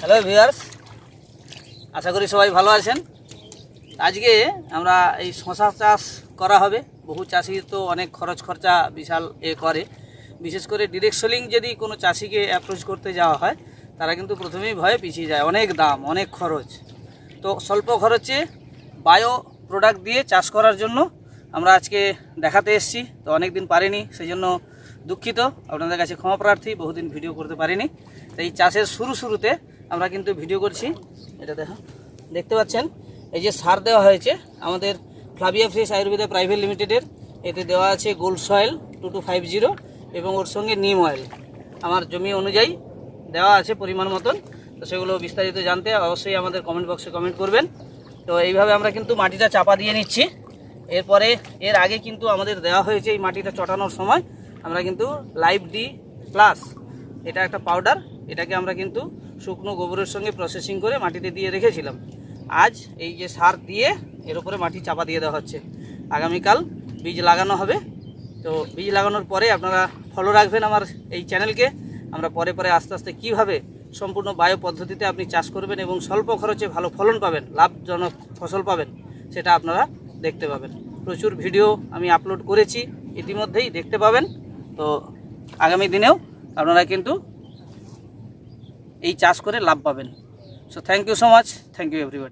Hello viewers আশা করি সবাই ভালো আছেন। আজকে আমরা এই শশা চাষ করা হবে। বহু চাষি তো অনেক খরচ খরচা বিশাল এ করে। বিশেষ করে ডিরেক্ট সেলিং যদি কোনো চাষিকে অ্যাপ্রোচ করতে যাওয়া হয়, তারা কিন্তু প্রথমেই ভয়ে পিছিয়ে যায়, অনেক দাম, অনেক খরচ। তো স্বল্প খরচে বায়ো প্রোডাক্ট দিয়ে চাষ করার জন্য আমরা আজকে দেখাতে এসেছি, তো অনেক দিন পারিনি সেই জন্য দুঃখিত। আপনাদের কাছে ক্ষমা প্রার্থী, বহুদিন ভিডিও করতে পারিনি। তো এই চাষের শুরু শুরুতে আমরা কিন্তু ভিডিও করছি। এটা দেখো, দেখতে পাচ্ছেন? এই যে সার দেওয়া হয়েছে, আমাদের ফ্লাভিয়া ফ্রেশ আয়ুর্বেদা প্রাইভেট লিমিটেডের। এতে দেওয়া আছে gold soil two two five zero. এবং ওর সঙ্গে নিম অয়েল আমার জমি অনুযায়ী দেওয়া আছে পরিমাণ মতন। তো সেগুলো বিস্তারিত জানতে অবশ্যই আমাদের কমেন্ট বক্সে কমেন্ট করবেন। তো এইভাবে আমরা কিন্তু মাটিটা চাপা দিয়ে নিচ্ছি। এরপরে এর আগে কিন্তু আমাদের দেওয়া হয়েছে এই মাটিটা চটানোর সময়। আমরা কিন্তু লাইভ ডি প্লাস এটা একটা পাউডার এটাকে আমরা কিন্তু শুকনো গোবরের সঙ্গে প্রসেসিং করে মাটিতে দিয়ে রেখেছিলাম। আজ এই যে সার দিয়ে এর উপরে মাটি চাপা দিয়ে দেওয়া হচ্ছে। আগামীকাল বীজ লাগানো হবে। তো বীজ লাগানোর পরে আপনারা ফলো রাখবেন আমার এই চ্যানেলকে আমরা পরে পরে আস্তে আস্তে কীভাবে সম্পূর্ণ বায়ো পদ্ধতিতে আপনি চাষ করবেন এবং স্বল্প খরচে ভালো ফলন পাবেন, লাভজনক ফসল পাবেন, সেটা আপনারা দেখতে পাবেন। প্রচুর ভিডিও আমি আপলোড করেছি, ইতিমধ্যেই দেখতে পাবেন। তো আগামী দিনেও আপনারা কিন্তু এই চাষ করে লাভ পাবেন। So thank you so much thank you everyone